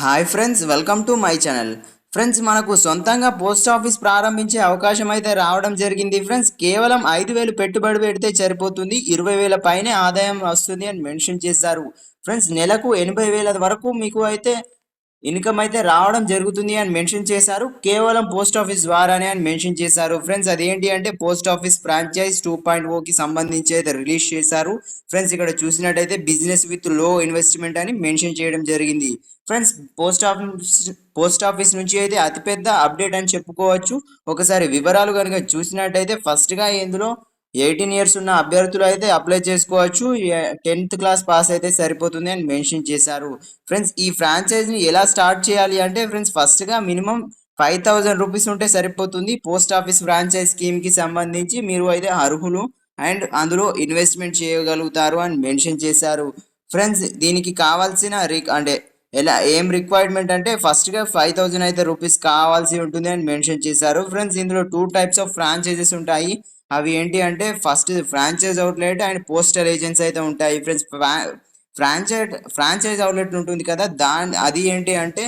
Hi friends welcome to my channel friends మనకు సొంతంగా post office ప్రారంభించే అవకాశం అయితే రావడం జరిగింది. ఫ్రెండ్స్ కేవలం ఐదు వేలు పెట్టుబడి పెడితే సరిపోతుంది. ఇరవై వేల పైనే ఆదాయం వస్తుంది అని మెన్షన్ చేశారు. ఫ్రెండ్స్ నెలకు ఎనభై వేల వరకు మీకు అయితే ఇన్కమ్ అయితే రావడం జరుగుతుంది అని మెన్షన్ చేశారు. కేవలం పోస్ట్ ఆఫీస్ ద్వారానే అని మెన్షన్ చేశారు. ఫ్రెండ్స్ అదేంటి అంటే post office franchise two point ఓకి సంబంధించి అయితే రిలీజ్ చేశారు. ఫ్రెండ్స్ ఇక్కడ చూసినట్టయితే బిజినెస్ విత్లో ఇన్వెస్ట్మెంట్ అని మెన్షన్ చేయడం జరిగింది. Friends post office post office నుంచి అయితే అతిపెద్ద అప్డేట్ అని చెప్పుకోవచ్చు. ఒకసారి వివరాలు కనుక చూసినట్టయితే ఫస్ట్గా ఇందులో ఎయిటీన్ ఇయర్స్ ఉన్న అభ్యర్థులు అయితే అప్లై చేసుకోవచ్చు. టెన్త్ క్లాస్ పాస్ అయితే సరిపోతుంది అని మెన్షన్ చేశారు. ఫ్రెండ్స్ ఈ ఫ్రాంచైజ్ని ఎలా స్టార్ట్ చేయాలి అంటే ఫ్రెండ్స్ ఫస్ట్గా మినిమం ఫైవ్ థౌజండ్ రూపీస్ ఉంటే సరిపోతుంది. పోస్ట్ ఆఫీస్ ఫ్రాంచైజ్ స్కీమ్కి సంబంధించి మీరు అయితే అర్హులు అండ్ అందులో ఇన్వెస్ట్మెంట్ చేయగలుగుతారు అని మెన్షన్ చేశారు. ఫ్రెండ్స్ దీనికి కావాల్సిన రిక్ అంటే ఎలా ఏం రిక్వైర్మెంట్ అంటే ఫస్ట్గా ఫైవ్ థౌజండ్ అయితే రూపీస్ కావాల్సి ఉంటుంది అని మెన్షన్ చేశారు. ఫ్రెండ్స్ ఇందులో టూ టైప్స్ ఆఫ్ ఫ్రాంచైజెస్ ఉంటాయి. అవి ఏంటి అంటే first franchise outlet and postal agents అయితే ఉంటాయి. ఫ్రెండ్స్ ఫ్రాంచైజ్ ఫ్రాంచైజ్ అవుట్లెట్ ఉంటుంది కదా దాని అది ఏంటి అంటే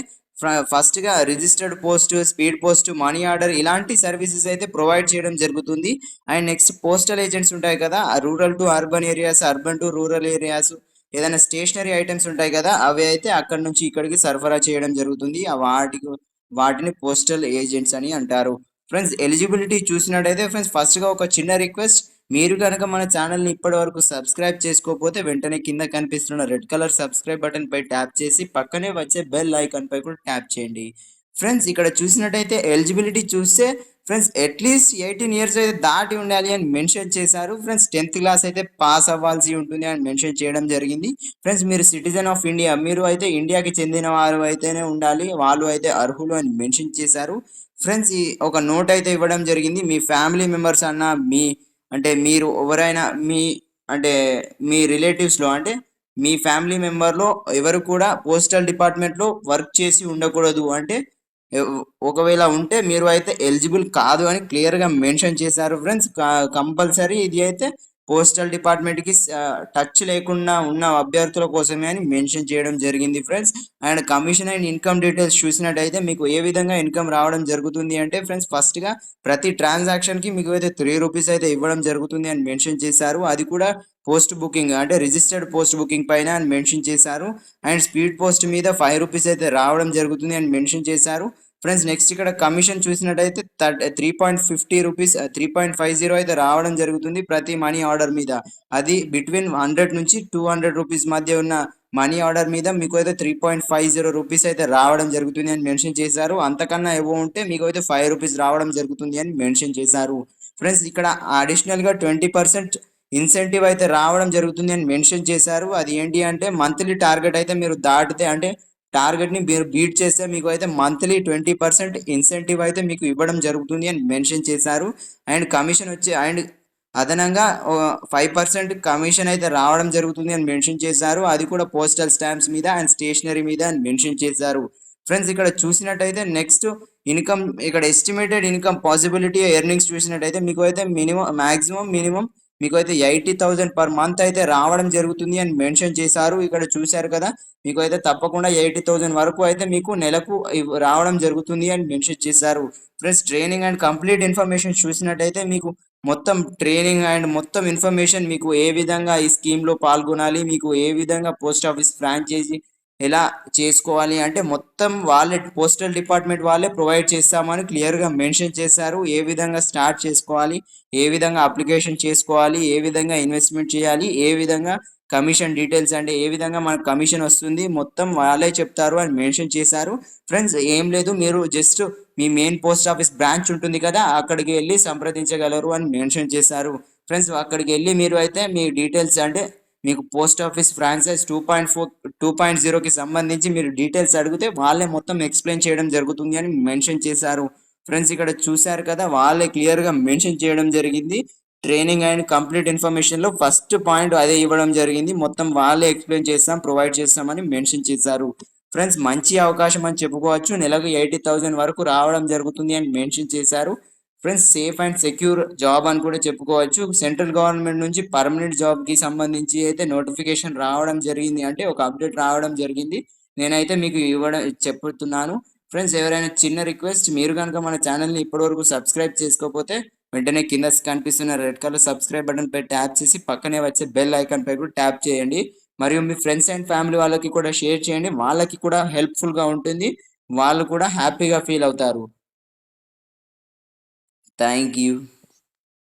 ఫస్ట్గా registered post speed post money order ఇలాంటి సర్వీసెస్ అయితే ప్రొవైడ్ చేయడం జరుగుతుంది. అండ్ నెక్స్ట్ పోస్టల్ ఏజెంట్స్ ఉంటాయి కదా rural to urban areas urban to rural areas ఏదైనా స్టేషనరీ ఐటమ్స్ ఉంటాయి కదా అవి అయితే అక్కడ నుంచి ఇక్కడికి సరఫరా చేయడం జరుగుతుంది. ఆ వాటికి వాటిని పోస్టల్ ఏజెంట్స్ అని అంటారు. ఫ్రెండ్స్ ఎలిజిబిలిటీ చూసినట్టయితే ఫ్రెండ్స్ ఫస్ట్గా ఒక చిన్న రిక్వెస్ట్. మీరు కనుక మన ఛానల్ని ఇప్పటి వరకు సబ్స్క్రైబ్ చేసుకోకపోతే వెంటనే కింద కనిపిస్తున్న రెడ్ కలర్ సబ్స్క్రైబ్ బటన్ పై ట్యాప్ చేసి పక్కనే వచ్చే బెల్ ఐకాన్ పై కూడా ట్యాప్ చేయండి. ఫ్రెండ్స్ ఇక్కడ చూసినట్టయితే ఎలిజిబిలిటీ చూస్తే ఫ్రెండ్స్ అట్లీస్ట్ ఎయిటీన్ ఇయర్స్ అయితే దాటి ఉండాలి అని మెన్షన్ చేశారు. ఫ్రెండ్స్ టెన్త్ క్లాస్ అయితే పాస్ అవ్వాల్సి ఉంటుంది అని మెన్షన్ చేయడం జరిగింది. ఫ్రెండ్స్ మీరు సిటిజన్ ఆఫ్ ఇండియా మీరు అయితే ఇండియాకి చెందిన వారు అయితేనే ఉండాలి. వాళ్ళు అయితే అర్హులు అని మెన్షన్ చేశారు. ఫ్రెండ్స్ ఈ ఒక నోట్ అయితే ఇవ్వడం జరిగింది. మీ ఫ్యామిలీ మెంబర్స్ అన్న మీ అంటే మీరు ఎవరైనా మీ అంటే మీ రిలేటివ్స్లో అంటే మీ ఫ్యామిలీ మెంబర్లో ఎవరు కూడా పోస్టల్ డిపార్ట్మెంట్లో వర్క్ చేసి ఉండకూడదు. అంటే ఒకవేళ ఉంటే మీరు అయితే ఎలిజిబుల్ కాదు అని క్లియర్గా మెన్షన్ చేశారు ఫ్రెండ్స్. కంపల్సరీ ఇది అయితే పోస్టల్ డిపార్ట్మెంట్కి టచ్ లేకుండా ఉన్న అభ్యర్థుల కోసమే అని మెన్షన్ చేయడం జరిగింది friends. And commission and income details చూసినట్టయితే మీకు ఏ విధంగా ఇన్కమ్ రావడం జరుగుతుంది అంటే ఫ్రెండ్స్ ఫస్ట్గా ప్రతి ట్రాన్సాక్షన్కి మీకు అయితే త్రీ రూపీస్ అయితే ఇవ్వడం జరుగుతుంది అని మెన్షన్ చేశారు. అది కూడా పోస్ట్ బుకింగ్ అంటే రిజిస్టర్డ్ పోస్ట్ బుకింగ్ పైన అని మెన్షన్ చేశారు. అండ్ స్పీడ్ పోస్ట్ మీద ఫైవ్ రూపీస్ అయితే రావడం జరుగుతుంది అని మెన్షన్ చేశారు. ఫ్రెండ్స్ నెక్స్ట్ ఇక్కడ కమిషన్ చూసినట్టయితే three point fifty rupees three point five zero అయితే రావడం జరుగుతుంది ప్రతి మనీ ఆర్డర్ మీద. అది బిట్వీన్ హండ్రెడ్ నుంచి టూ హండ్రెడ్ రూపీస్ మధ్య ఉన్న మనీ ఆర్డర్ మీద మీకు అయితే three point five zero rupees అయితే రావడం జరుగుతుంది అని మెన్షన్ చేశారు. అంతకన్నా ఏవో ఉంటే మీకు అయితే ఫైవ్ రూపీస్ రావడం జరుగుతుంది అని మెన్షన్ చేశారు. ఫ్రెండ్స్ ఇక్కడ అడిషనల్గా ట్వంటీ పర్సెంట్ ఇన్సెంటివ్ అయితే రావడం జరుగుతుంది అని మెన్షన్ చేశారు. అది ఏంటి అంటే మంత్లీ టార్గెట్ అయితే మీరు దాటితే అంటే టార్గెట్ని మీరు బీట్ చేస్తే మీకు అయితే మంత్లీ ట్వంటీ పర్సెంట్ ఇన్సెంటివ్ అయితే మీకు ఇవ్వడం జరుగుతుంది అని మెన్షన్ చేశారు. అండ్ కమిషన్ వచ్చి అండ్ అదనంగా ఫైవ్ పర్సెంట్ కమిషన్ అయితే రావడం జరుగుతుంది అని మెన్షన్ చేశారు. అది కూడా పోస్టల్ స్టాంప్స్ మీద అండ్ స్టేషనరీ మీద అని మెన్షన్ చేశారు. ఫ్రెండ్స్ ఇక్కడ చూసినట్టయితే నెక్స్ట్ ఇన్కమ్ ఇక్కడ ఎస్టిమేటెడ్ ఇన్కమ్ పాసిబిలిటీ ఎర్నింగ్స్ చూసినట్టయితే మీకు అయితే మినిమం మాక్సిమం మినిమం మీకు అయితే ఎయిటీ థౌజండ్ పర్ మంత్ అయితే రావడం జరుగుతుంది అని మెన్షన్ చేశారు. ఇక్కడ చూశారు కదా మీకు అయితే తప్పకుండా ఎయిటీ థౌజండ్ వరకు అయితే మీకు నెలకు రావడం జరుగుతుంది అని మెన్షన్ చేశారు. Friends training and complete information చూసినట్టయితే మీకు మొత్తం ట్రైనింగ్ అండ్ మొత్తం ఇన్ఫర్మేషన్ మీకు ఏ విధంగా ఈ స్కీమ్లో పాల్గొనాలి మీకు ఏ విధంగా పోస్ట్ ఆఫీస్ ఫ్రాంచైజీ ఎలా చేసుకోవాలి అంటే మొత్తం వాళ్ళే పోస్టల్ డిపార్ట్మెంట్ వాళ్ళే ప్రొవైడ్ చేస్తామని క్లియర్గా మెన్షన్ చేశారు. ఏ విధంగా స్టార్ట్ చేసుకోవాలి ఏ విధంగా అప్లికేషన్ చేసుకోవాలి ఏ విధంగా ఇన్వెస్ట్మెంట్ చేయాలి ఏ విధంగా కమిషన్ డీటెయిల్స్ అంటే ఏ విధంగా మనకు కమిషన్ వస్తుంది మొత్తం వాళ్ళే చెప్తారు అని మెన్షన్ చేశారు. ఫ్రెండ్స్ ఏం లేదు మీరు జస్ట్ మీ మెయిన్ పోస్ట్ ఆఫీస్ బ్రాంచ్ ఉంటుంది కదా అక్కడికి వెళ్ళి సంప్రదించగలరు అని మెన్షన్ చేశారు. ఫ్రెండ్స్ అక్కడికి వెళ్ళి మీరు అయితే మీ డీటెయిల్స్ అంటే మీకు post office franchise two point four two point జీరోకి సంబంధించి మీరు డీటెయిల్స్ అడిగితే వాళ్ళే మొత్తం ఎక్స్ప్లెయిన్ చేయడం జరుగుతుంది అని మెన్షన్ చేశారు. ఫ్రెండ్స్ ఇక్కడ చూశారు కదా వాళ్ళే క్లియర్గా మెన్షన్ చేయడం జరిగింది. ట్రైనింగ్ అండ్ కంప్లీట్ ఇన్ఫర్మేషన్లో ఫస్ట్ పాయింట్ అదే ఇవ్వడం జరిగింది. మొత్తం వాళ్ళే ఎక్స్ప్లెయిన్ చేస్తాం ప్రొవైడ్ చేస్తామని మెన్షన్ చేశారు. ఫ్రెండ్స్ మంచి అవకాశం అని చెప్పుకోవచ్చు. నెలకు ఎయిటీ థౌజండ్ వరకు రావడం జరుగుతుంది అని మెన్షన్ చేశారు. Friends safe and secure job అని కూడా చెప్పుకోవచ్చు. సెంట్రల్ గవర్నమెంట్ నుంచి పర్మనెంట్ జాబ్కి సంబంధించి అయితే నోటిఫికేషన్ రావడం జరిగింది. అంటే ఒక అప్డేట్ రావడం జరిగింది. నేనైతే మీకు ఇవ్వడం చెప్తున్నాను ఫ్రెండ్స్ ఎవరైనా చిన్న రిక్వెస్ట్ మీరు కనుక మన ఛానల్ని ఇప్పటివరకు సబ్స్క్రైబ్ చేసుకోకపోతే వెంటనే కింద కనిపిస్తున్న రెడ్ కలర్ సబ్స్క్రైబ్ బటన్ పై ట్యాప్ చేసి పక్కనే వచ్చే బెల్ ఐకాన్ పై కూడా ట్యాప్ చేయండి. మరియు మీ ఫ్రెండ్స్ అండ్ ఫ్యామిలీ వాళ్ళకి కూడా షేర్ చేయండి. వాళ్ళకి కూడా హెల్ప్ఫుల్గా ఉంటుంది. వాళ్ళు కూడా హ్యాపీగా ఫీల్ అవుతారు. Thank you.